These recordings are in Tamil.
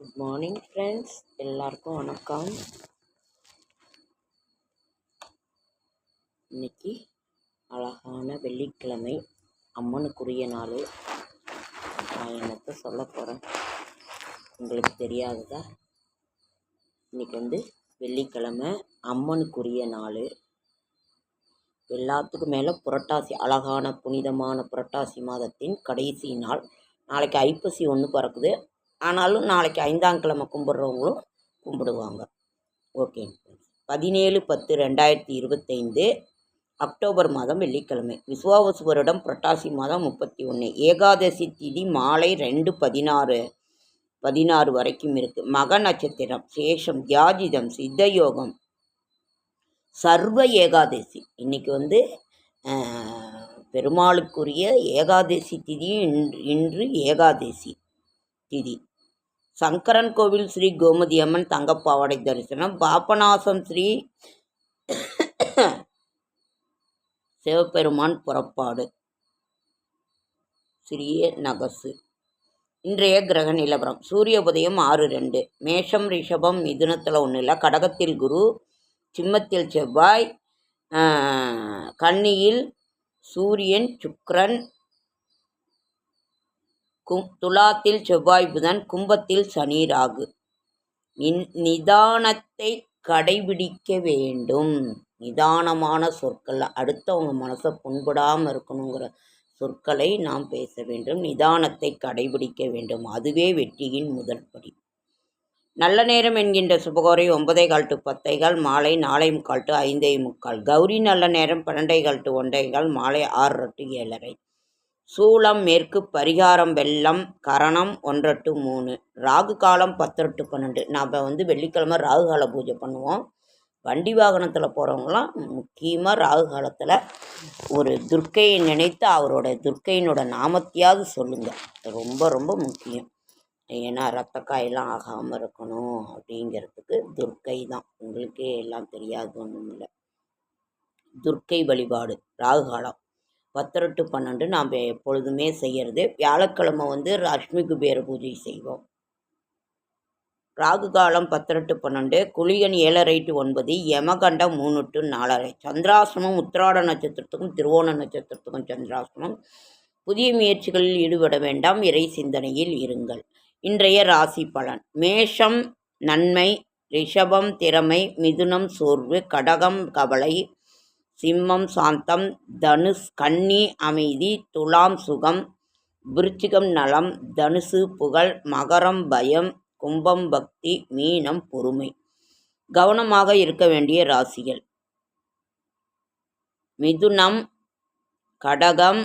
குட் மார்னிங் ஃப்ரெண்ட்ஸ் எல்லாருக்கும் வணக்கம். இன்னைக்கு அழகான வெள்ளிக்கிழமை அம்மனுக்குரிய நாள். நான் என்னத்தை சொல்ல போகிறேன் உங்களுக்கு தெரியாததா? இன்னைக்கு வந்து வெள்ளிக்கிழமை அம்மனுக்குரிய நாள். எல்லாத்துக்கும் மேலே புரட்டாசி அழகான புனிதமான புரட்டாசி மாதத்தின் கடைசி நாள். நாளைக்கு ஐப்பசி ஒன்று பிறக்குது. ஆனாலும் நாளைக்கு ஐந்தாம் கிழமை கும்பிட்றவங்களும் கும்பிடுவாங்க. ஓகே பதினேழு பத்து ரெண்டாயிரத்தி இருபத்தைந்து அக்டோபர் மாதம் வெள்ளிக்கிழமை. விஸ்வாவசு வருடம் புரட்டாசி மாதம் முப்பத்தி ஒன்று ஏகாதசி திதி மாலை ரெண்டு பதினாறு பதினாறு வரைக்கும் இருக்குது மக நட்சத்திரம் சேஷம் தியாஜிதம் சித்தயோகம். சர்வ ஏகாதசி. இன்னைக்கு வந்து பெருமாளுக்குரிய ஏகாதசி திதி இன்று இன்று ஏகாதசி திதி. சங்கரன் கோவில் ஸ்ரீ கோமதி அம்மன் தங்கப்பாவாடை தரிசனம். பாபநாசம் ஸ்ரீ சிவபெருமான் புறப்பாடு. சிறிய நகசு. இன்றைய கிரக நிலவரம். சூரிய உதயம் ஆறு ரெண்டு. மேஷம் ரிஷபம் மிதுனத்தில் ஒன்றும் இல்லை கடகத்தில் குரு சிம்மத்தில் செவ்வாய் கன்னியில் சூரியன் சுக்ரன் கும் துலாத்தில் செவ்வாய் புதன் கும்பத்தில் சனி ராகு. நின் நிதானத்தை கடைபிடிக்க வேண்டும். நிதானமான சொற்கள். அடுத்தவங்க மனசை புண்படாமல் இருக்கணுங்கிற சொற்களை நாம் பேச வேண்டும். நிதானத்தை கடைபிடிக்க வேண்டும். அதுவே வெற்றியின் முதல் படி. நல்ல நேரம் என்கின்ற சுபகோரை ஒன்பதே கால் டு கால் மாலை நாலே முக்கால் டு ஐந்தே முக்கால். கௌரி நல்ல நேரம் பன்னெண்டே கால் டு ஒன்றே கால் மாலை ஆறு டு ஏழரை. சூளம் மேற்கு பரிகாரம் வெள்ளம் கரணம் ஒன்றரை டு மூணு. ராகு காலம் பத்து டு பன்னெண்டு நாம் வந்து வெள்ளிக்கிழமை ராகு கால பூஜை பண்ணுவோம். வண்டி வாகனத்தில் போகிறவங்களாம் முக்கியமாக ராகு காலத்தில் ஒரு துர்க்கையை நினைத்து அவரோட துர்க்கையினோட நாமத்தையாவது சொல்லுங்கள் ரொம்ப ரொம்ப முக்கியம். ஏன்னா ரத்தக்காயெல்லாம் ஆகாமல் இருக்கணும் அப்படிங்கிறதுக்கு துர்க்கை தான். உங்களுக்கே எல்லாம் தெரியாது ஒன்றும் இல்லை துர்க்கை வழிபாடு ராகு காலம். பத்தரை டு பன்னெண்டு நாம் எப்பொழுதுமே செய்கிறது வியாழக்கிழமை வந்து லட்சுமி குபேர பூஜை செய்வோம். ராகு காலம் பத்தரை டு பன்னெண்டு குளிகன் ஏழரை டு ஒன்பது யமகண்டம் மூணு டு நாலரை. சந்திராசிரமம் உத்திராட நட்சத்திரத்துக்கும் திருவோண நட்சத்திரத்துக்கும் சந்திராசிரமம் புதிய முயற்சிகளில் ஈடுபட வேண்டாம் இறை சிந்தனையில் இருங்கள். இன்றைய ராசி பலன். மேஷம் நன்மை ரிஷபம் திறமை மிதுனம் சோர்வு கடகம் கவலை சிம்மம் சாந்தம் தனுஷ் கன்னி அமைதி துலாம் சுகம் விருச்சிகம் நலம் தனுசு புகழ் மகரம் பயம் கும்பம் பக்தி மீனம் பொறுமை. கவனமாக இருக்க வேண்டிய ராசிகள். மிதுனம் கடகம்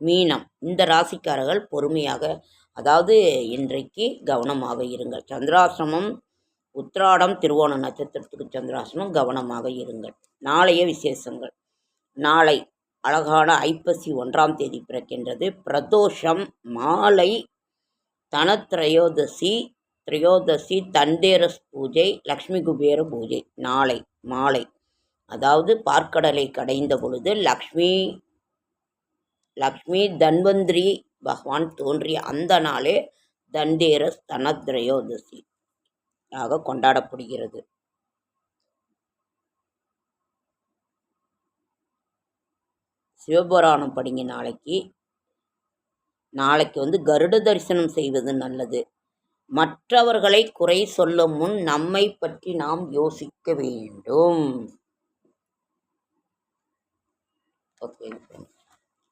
மீனம். இந்த ராசிக்காரர்கள் பொறுமையாக அதாவது இன்றைக்கு கவனமாக இருங்கள். சந்திராசிரமம் உத்திராடம் திருவோண நட்சத்திரத்துக்கு சந்திராசனம் கவனமாக இருங்கள். நாளைய விசேஷங்கள். நாளை அழகான ஐப்பசி ஒன்றாம் தேதி பிறக்கின்றது. பிரதோஷம் மாலை தனத்ரயோதசி திரையோதசி தந்தேரஸ் பூஜை லக்ஷ்மி குபேர பூஜை நாளை மாலை. அதாவது பார்க்கடலை கடைந்த பொழுது லக்ஷ்மி லக்ஷ்மி தன்வந்திரி பகவான் தோன்றிய அந்த நாளே தண்டேரஸ் தனத்ரயோதசி. ஆக கொண்டாடப்படுகிறது. சிவபுராணம் படிங்க நாளைக்கு. நாளைக்கு வந்து கருட தரிசனம் செய்வது நல்லது. மற்றவர்களை குறை சொல்லும் முன் நம்மை பற்றி நாம் யோசிக்க வேண்டும். ஓகே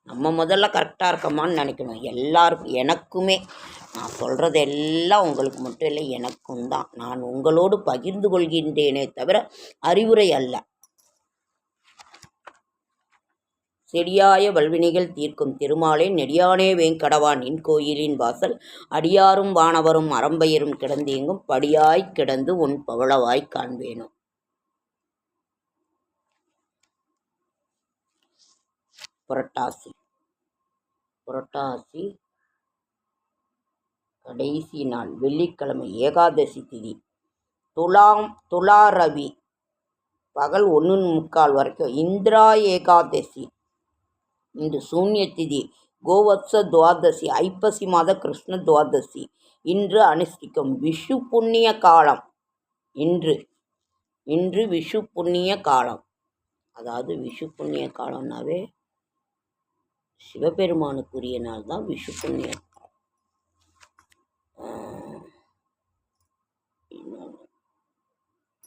நம்ம முதல்ல கரெக்டாக இருக்கமான்னு நினைக்கணும். எல்லாருக்கும் எனக்குமே நான் சொல்கிறது எல்லாம் உங்களுக்கு மட்டும் இல்லை எனக்கும் தான். நான் உங்களோடு பகிர்ந்து கொள்கின்றேனே தவிர அறிவுரை அல்ல. செடியாய வல்வினைகள் தீர்க்கும் திருமாலே நெடியானே வேங்கடவான் நின் கோயிலின் வாசல். அடியாரும் வானவரும் அறம்பெயரும் கிடந்தேங்கும் படியாய் கிடந்து உன் பவளவாய் காண்பேனும் புரட்டாசி. புரட்டாசி கடைசி நாள் வெள்ளிக்கிழமை ஏகாதசி திதி. துலாம் துலா ரவி பகல் ஒன்று முக்கால் வரைக்கும் இந்திரா ஏகாதசி இன்று சூன்ய திதி. கோவத்ச துவாதசி ஐப்பசி மாத கிருஷ்ண துவாதசி. இன்று அனுஷ்டிக்கும் விஷு புண்ணிய காலம். இன்று இன்று விஷு புண்ணிய காலம். அதாவது விஷு புண்ணிய காலம்னாவே சிவபெருமானுக்குரிய நாள் தான் விஷு புண்ணிய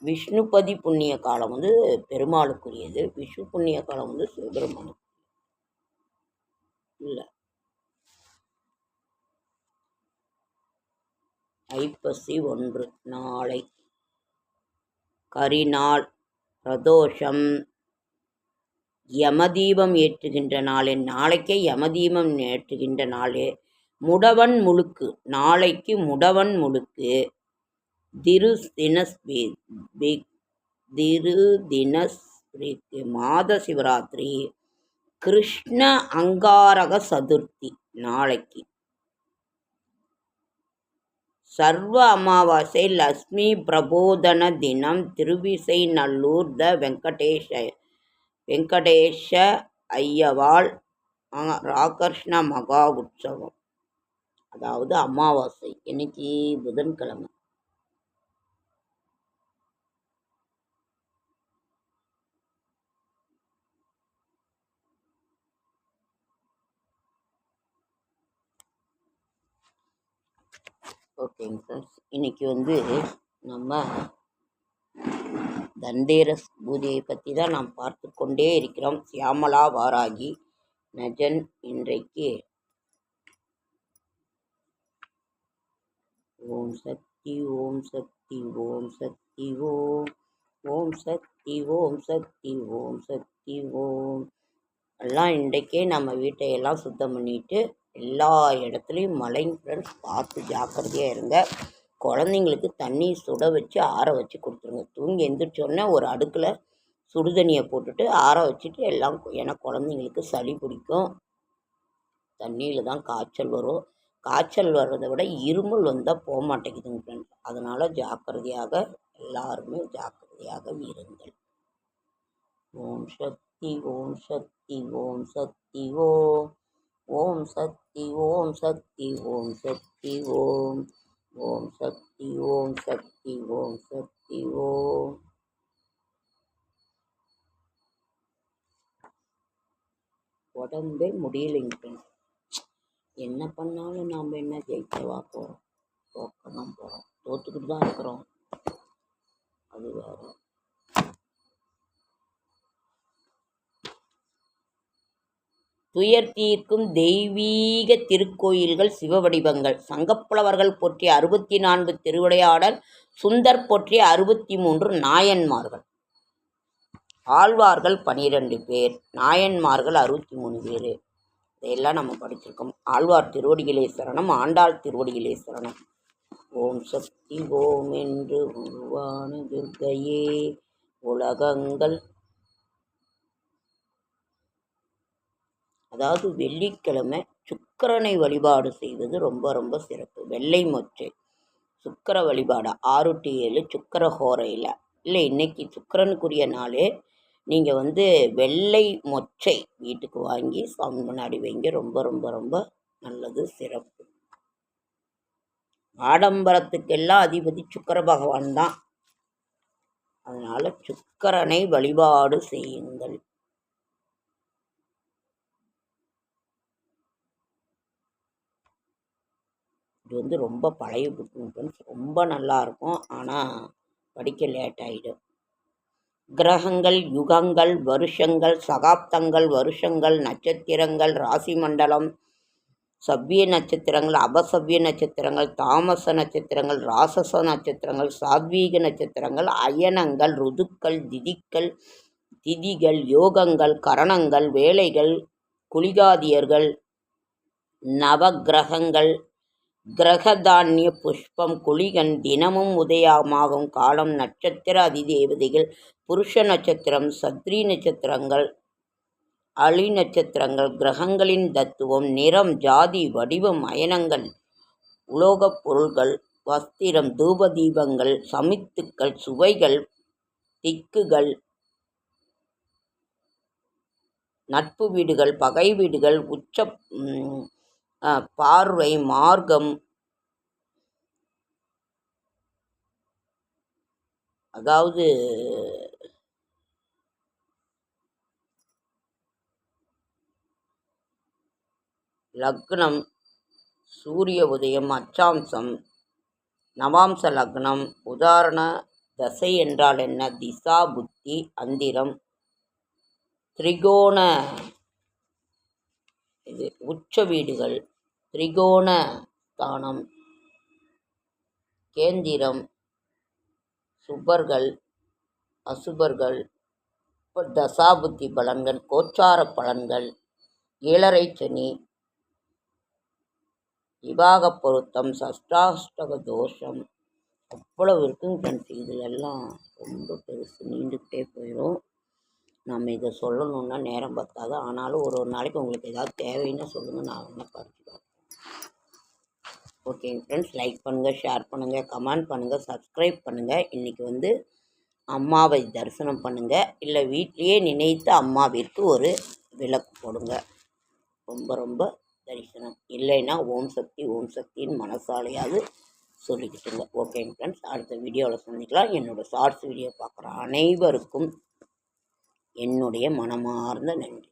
விஷ்ணுபதி புண்ணிய காலம் வந்து பெருமாளுக்குரியது. விஷ்ணு புண்ணிய காலம் வந்து சிவபெருமானுக்கு. இல்லை. ஐப்பசி ஒன்று நாளை. கரிநாள் பிரதோஷம். யமதீபம் ஏற்றுகின்ற நாளே நாளைக்கே யமதீபம் ஏற்றுகின்ற நாளே. முடவன் முழுக்கு நாளைக்கு முடவன் முழுக்கு. திரு தினஸ் திரு தினஸ் மாத சிவராத்திரி கிருஷ்ண அங்காரக சதுர்த்தி நாளைக்கு. சர்வ அமாவாசை லக்ஷ்மி பிரபோதன தினம் திருவிசை நல்லூர் த வெங்கடேஷ வெங்கடேஷ ஐயவாள் ஆ- ராகர்ஷ்ண மகா உற்சவம். அதாவது அமாவாசை இன்னைக்கு புதன்கிழமை. ஓகேங்க ஃப்ரெண்ட்ஸ் இன்றைக்கி வந்து நம்ம தந்தேரஸ் பூஜையை பற்றி தான் நாம் பார்த்து கொண்டே இருக்கிறோம். சியாமலா வாராகி நஜன் இன்றைக்கு ஓம் சக்தி ஓம் சக்தி ஓம் சக்தி ஓம் ஓம் சக்தி ஓம் சக்தி ஓம் சக்தி ஓம். எல்லாம் இன்றைக்கே நம்ம வீட்டையெல்லாம் சுத்தம் பண்ணிட்டு எல்லா இடத்துலையும் மழைங்க ஃப்ரெண்ட்ஸ் பார்த்து ஜாக்கிரதையாக இருங்க. குழந்தைங்களுக்கு தண்ணி சுட வச்சு ஆற வச்சு கொடுத்துருங்க. தூங்கி எந்திரிச்சோடனே ஒரு அடுக்கில் சுடுதண்ணியை போட்டுட்டு ஆற வச்சுட்டு எல்லாம் ஏன்னா குழந்தைங்களுக்கு சளி பிடிக்கும். தண்ணியில் தான் காய்ச்சல் வரும். காய்ச்சல் வர்றதை விட இருமல் வந்தால் போக மாட்டேங்குதுங்க ஃப்ரெண்ட்ஸ் அதனால் ஜாக்கிரதையாக எல்லாருமே ஜாக்கிரதையாக இருங்கள். ஓம் சக்தி ஓம் சக்தி ஓம் சக்தி ஓம். ஓம் சக்தி ஓம் சக்தி ஓம் சக்தி ஓம் ஓம் சக்தி ஓம் சக்தி ஓம் சக்தி ஓம். உடம்பே முடியலைங்க. என்ன பண்ணாலும் நாம் என்ன ஜெயிக்கவா போகிறோம் தோக்க தான் போகிறோம் தோத்துக்கிட்டு தான் இருக்கிறோம். அது வேற. துயர் தீர்க்கும் தெய்வீக திருக்கோயில்கள் சிவவடிவங்கள். சங்கப்புலவர்கள் போற்றிய அறுபத்தி நான்கு திருவிளையாடல் சுந்தர் போற்றிய அறுபத்தி மூன்று நாயன்மார்கள். ஆழ்வார்கள் பனிரெண்டு பேர் நாயன்மார்கள் அறுபத்தி மூணு பேர். இதையெல்லாம் நம்ம படிச்சிருக்கோம். ஆழ்வார் திருவடிகளே சரணம் ஆண்டாள் திருவடிகளே சரணம். ஓம் சக்தி ஓம் என்று உருவான துர்கையே உலகங்கள் அதாவது வெள்ளிக்கிழமை சுக்கரனை வழிபாடு செய்வது ரொம்ப ரொம்ப சிறப்பு. வெள்ளை மொச்சை சுக்கர வழிபாடு ஆறு டு ஏழு சுக்கர ஹோரையில் இல்லை இன்றைக்கி சுக்கரனுக்குரிய நாளே நீங்கள் வந்து வெள்ளை மொச்சை வீட்டுக்கு வாங்கி சாமி முன்னாடி வைங்க. ரொம்ப ரொம்ப ரொம்ப நல்லது சிறப்பு. ஆடம்பரத்துக்கெல்லாம் அதிபதி சுக்கர பகவான் தான். அதனால் சுக்கரனை வழிபாடு செய்யுங்கள். இது வந்து ரொம்ப பழைய புக்கு ஃப்ரெண்ட்ஸ் ரொம்ப நல்லா இருக்கும். ஆனால் படிக்க லேட் ஆகிடும் கிரகங்கள் யுகங்கள் வருஷங்கள் சகாப்தங்கள் வருஷங்கள் நட்சத்திரங்கள் ராசி மண்டலம் சவ்விய நட்சத்திரங்கள் அபசவ்ய நட்சத்திரங்கள் தாமச நட்சத்திரங்கள் ராசச நட்சத்திரங்கள் சாத்வீக நட்சத்திரங்கள் அயனங்கள் ருதுக்கள் திதிக்கள் திதிகள் யோகங்கள் கரணங்கள் வேலைகள் குளிகாதியர்கள் நவக்கிரகங்கள் கிரகதானிய புஷ்பம் குளிகன் தினமும் உதயமாகும் காலம் நட்சத்திர அதிதேவதைகள் புருஷ நட்சத்திரம் சத்ரி நட்சத்திரங்கள் அலி நட்சத்திரங்கள் கிரகங்களின் தத்துவம் நிறம் ஜாதி வடிவம் அயனங்கள் உலோகப் பொருள்கள் வஸ்திரம் தூப தீபங்கள் சமித்துக்கள் சுவைகள் திக்குகள் நட்பு வீடுகள் பகை வீடுகள் உச்ச பார்வை மார்க்கம். அதாவது லக்னம் சூரிய உதயம் அச்சாம்சம் நவாம்ச லக்னம் உதாரண தசை என்றால் என்ன? திசா புத்தி அந்திரம். திரிகோண இது உச்ச வீடுகள். திரிகோண ஸ்தானம் கேந்திரம் சுபர்கள் அசுபர்கள் தசாபுத்தி பலன்கள் கோச்சார பலன்கள் ஏழரை சனி விவாக பொருத்தம் சஷ்டாஷ்டக தோஷம் அவ்வளவு இருக்குங்க ஃப்ரெண்ட்ஸ் இதிலெல்லாம் ரொம்ப பெருசு நீண்டுக்கிட்டே போயிடும் நம்ம இதை சொல்லணுன்னா நேரம் பத்தாது. ஆனாலும் ஒரு ஒரு நாளைக்கு உங்களுக்கு ஏதாவது தேவைன்னா சொல்லுங்கள் நான் வேணால் படிச்சுக்கிறேன் ஓகேங்க ஃப்ரெண்ட்ஸ் லைக் பண்ணுங்கள் ஷேர் பண்ணுங்கள் கமெண்ட் பண்ணுங்கள் சப்ஸ்கிரைப் பண்ணுங்கள் இன்றைக்கி வந்து அம்மாவை தரிசனம் பண்ணுங்கள் இல்லை வீட்லேயே நினைத்து அம்மாவிற்கு ஒரு விளக்கு போடுங்க. ரொம்ப ரொம்ப தரிசனம். இல்லைன்னா ஓம் சக்தி ஓம் சக்தின்னு மனசாலையாவது சொல்லிக்கிட்டுங்க. ஓகேங்க ஃப்ரெண்ட்ஸ் அடுத்த வீடியோவில் சந்திக்கலாம். என்னோடய ஷார்ட்ஸ் வீடியோ பார்க்குற அனைவருக்கும் என்னுடைய மனமார்ந்த நன்றி.